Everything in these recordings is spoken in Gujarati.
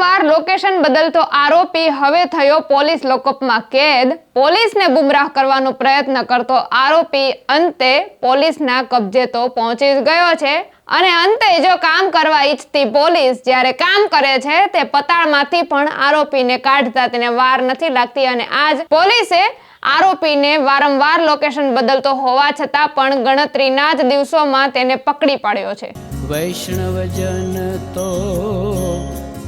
વારંવાર લોકેશન બદલતો આરોપી હવે થયો પોલીસ લોકઅપમાં કેદ. પોલીસને ગુમરાહ કરવાનો પ્રયત્ન કરતો આરોપી અંતે પોલીસના કબજે તો પહોંચી ગયો છે. અને અંતે જો કામ કરવા ઈચ્છતી પોલીસ જ્યારે કામ કરે છે, તે પતાળમાંથી પણ આરોપીને કાઢતા તેને વાર નથી લાગતી અને આજ પોલીસે આરોપીને વારંવાર લોકેશન બદલતો હોવા છતાં પણ ગણતરીના જ દિવસોમાં તેને પકડી પાડ્યો છે. વૈષ્ણવજન તો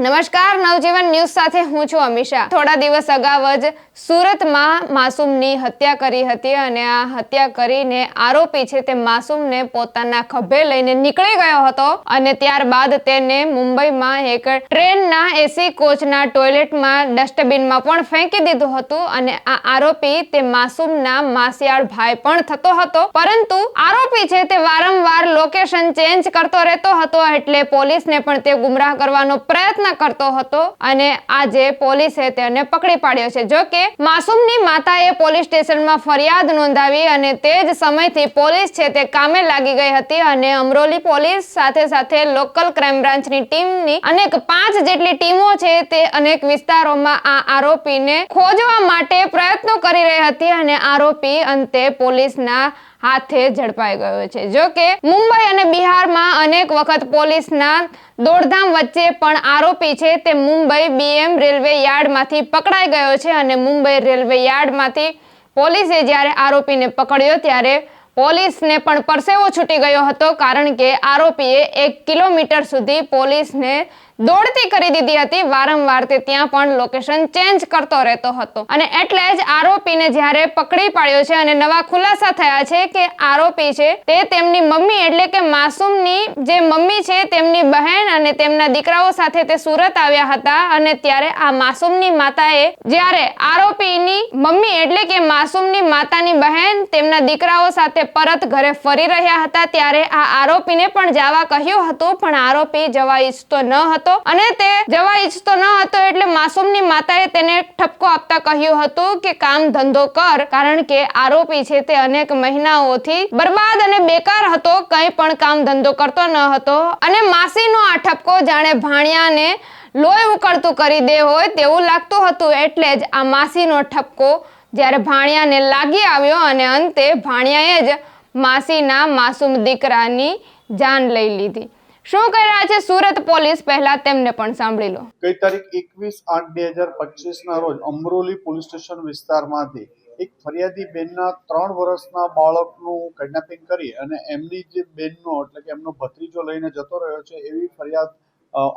નમસ્કાર, નવજીવન ન્યૂઝ સાથે હું છું અમિશા થોડા દિવસ અગાઉ જ સુરતમાં માસૂમની હત્યા કરી હતી અને આ હત્યા કરીને આરોપી છે તે માસૂમને પોતાના ખભે લઈને નીકળી ગયો હતો અને ત્યારબાદ તેને મુંબઈમાં એક ટ્રેનના એસી કોચના ટોયલેટમાં ડસ્ટબિનમાં પણ ફેંકી દીધું હતું અને આ આરોપી તે માસૂમના માસિયાળ ભાઈ પણ થતો હતો. પરંતુ આરોપી છે તે વારંવાર લોકેશન ચેન્જ કરતો રહેતો હતો એટલે પોલીસને પણ તે ગુમરાહ કરવાનો પ્રયત્ન કરતો હતો અને આજે પોલીસે તેને પકડી પાડ્યો છે. જો કે માસૂમની માતાએ પોલીસ સ્ટેશનમાં ફરિયાદ નોંધાવી અને તે જ સમયથી પોલીસ છે તે કામે લાગી ગઈ હતી અને અમરોલી પોલીસ સાથે સાથે લોકલ ક્રાઇમ બ્રાન્ચની ટીમની અનેક પાંચ જેટલી ટીમો છે તે અનેક વિસ્તારોમાં આ આરોપીને ખોજવા માટે પ્રયત્નો કરી રહી હતી અને આરોપી અંતે પોલીસના હાથે ઝડપાઈ ગયો છે. જો કે મુંબઈ અને બિહારમાં અનેક વખત પોલીસના દોડધામ વચ્ચે પણ આરોપી છે તે મુંબઈ બીએમ રેલવે યાર્ડમાંથી પકડાઈ ગયો છે અને મુંબઈ રેલવે યાર્ડમાંથી પોલીસે જ્યારે આરોપીને પકડ્યો ત્યારે પોલીસને પણ પરસેવો છૂટી ગયો હતો કારણ કે આરોપીએ એક કિલોમીટર સુધી પોલીસને દોડતી કરી દીધી હતી. વારંવાર તે ત્યાં પણ લોકેશન ચેન્જ કરતો રહેતો હતો. અને એટલે જ આરોપીને જ્યારે પકડી પાડ્યો છે અને નવા ખુલાસા થયા છે કે આરોપી છે તે તેમની મમ્મી એટલે કે માસૂમની જે મમ્મી છે તેમની બહેન અને તેમના દીકરાઓ સાથે તે સુરત આવ્યા હતા અને ત્યારે આ માસૂમની માતાએ જ્યારે આરોપીની મમ્મી એટલે કે માસૂમની માતાની બહેન તેમના દીકરાઓ સાથે પરત ઘરે ફરી રહ્યા હતા ત્યારે આ આરોપીને પણ જવા કહ્યું હતું, પણ આરોપી જવા ઈચ્છતો ન હતો. અને તે જવા ઈચ્છતો ન હતો એટલે માસૂમની માતાએ તેને ઠપકો આપતા કહ્યું હતું કે કામ ધંધો કર, કારણ કે આરોપી છે તે અનેક મહિનાઓથી બરબાદ અને બેકાર હતો, કંઈ પણ કામ ધંધો કરતો ન હતો. અને માસીનો આ ઠપકો જાણે ભાણિયાને લોહી ઉકળતું કરી દે હોય તેવું લાગતું હતું, એટલે જ આ માસીનો ઠપકો જ્યારે ભાણિયાને લાગી આવ્યો અને અંતે ભાણિયાએ જ માસીના માસૂમ દીકરાની જાન લઈ લીધી. શું કરી રહ્યા છે સુરત પોલીસ? પહેલા તેમને પણ સાંભળી લો. ગઈ તારીખ એકવીસ આઠ બે હજાર પચીસના રોજ અમરોલી પોલીસ સ્ટેશન વિસ્તારમાંથી એક ફરિયાદી બેનના ત્રણ વર્ષના બાળકનું કિડનેપિંગ કરી અને એમની જે બેનનો એટલે કે એમનો ભત્રીજો લઈને જતો રહ્યો છે એવી ફરિયાદ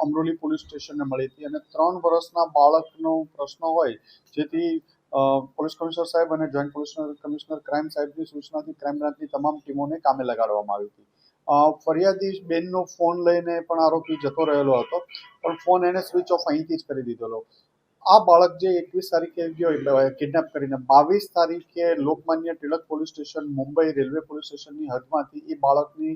અમરોલી પોલીસ સ્ટેશનને મળી હતી. અને ત્રણ વર્ષના બાળકનો પ્રશ્ન હોય, જેથી પોલીસ કમિશનર સાહેબ અને જોઈન્ટ પોલીસ કમિશનર ક્રાઇમ સાહેબની સૂચનાથી ક્રાઇમ બ્રાન્ચની તમામ ટીમોને કામે લગાડવામાં આવી હતી. ફરિયાદી બેનનો ફોન લઈને પણ આરોપી જતો રહેલો હતો, પણ ફોન એને સ્વિચ ઓફ અહીંથી જ કરી દીધેલો આ બાળક જે એકવીસ તારીખે ગયો કિડનેપ કરીને, બાવીસ તારીખે Lokmanya Tilak police station, Mumbai railway police સ્ટેશનની હદમાંથી એ બાળકની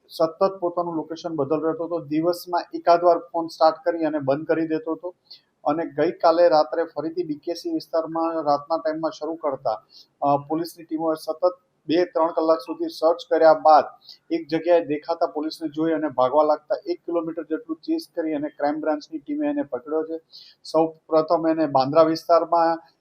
સતત પોતાનું લોકેશન બદલ રહેતો હતો. દિવસમાં એકાદ વાર ફોન સ્ટાર્ટ કરી અને બંધ કરી દેતો હતો. અને ગઈકાલે રાત્રે ફરીથી બીકેસી વિસ્તારમાં રાતના ટાઈમમાં શરૂ કરતા પોલીસની ટીમોએ સતત બે ત્રણ કલાક સુધી સર્ચ કર્યા બાદ એક જગ્યાએ દેખાતા પોલીસને જોઈ અને ભાગવા લાગતા એક કિલોમીટર જેટલું ચેસ કરી અને ક્રાઇમ બ્રાન્ચની ટીમે એને પકડ્યો છે. સૌ પ્રથમ એને બાંદ્રા વિસ્તારમાં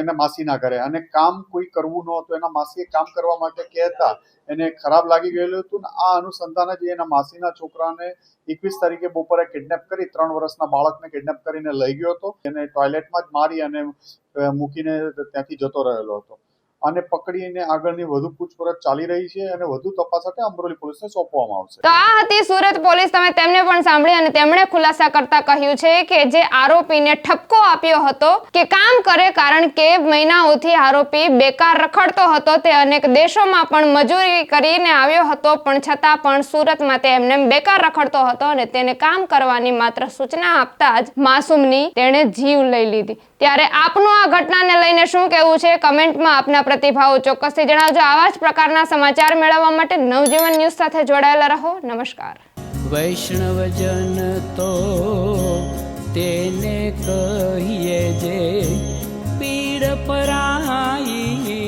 એના માસીના ઘરે. અને કામ કોઈ કરવું ન હતું. એના માસીએ કામ કરવા માટે કહેતા. એને ખરાબ લાગી ગયેલું હતું ને આ અનુસંધાને જ એના માસીના છોકરાને એકવીસ તારીખે બપોરે કિડનેપ કરી, ત્રણ વર્ષના બાળકને કિડનેપ કરીને લઈ ગયો હતો. એને ટોયલેટમાં જ મારી અને મૂકીને ત્યાંથી જતો રહેલો હતો. આને પકડીને આગળની વધુ પૂછપરછ ચાલી રહી છે અને વધુ તપાસ માટે અમરોલી પોલીસને સોંપવામાં આવશે. તો આ હતી સુરત પોલીસ. તમે તેમને પણ સાંભળી અને તેમણે ખુલાસા કરતા કહ્યું છે કે જે આરોપીને ઠપકો આપ્યો હતો કે કામ કરે કારણ કે મહિનાઓથી આરોપી બેકાર રખડતો હતો. તે અનેક દેશોમાં પણ મજૂરી કરીને આવ્યો હતો, પણ છતાં પણ સુરતમાં તે એમને બેકાર રખડતો હતો અને તેને કામ કરવાની માત્ર સૂચના આપતા જ માસૂમની તેણે જીવ લઈ લીધી. ત્યારે આપનું આ ઘટનાને લઈને શું કહેવું છે? કમેન્ટમાં આપના પ્રતિભાવો ચોક્કસથી જણાવજો. આવા જ પ્રકારના સમાચાર મેળવવા માટે નવજીવન ન્યૂઝ સાથે જોડાયેલા રહો. નમસ્કાર. વૈષ્ણવજન તો તેને કહીએ જે પીડ પરાઈ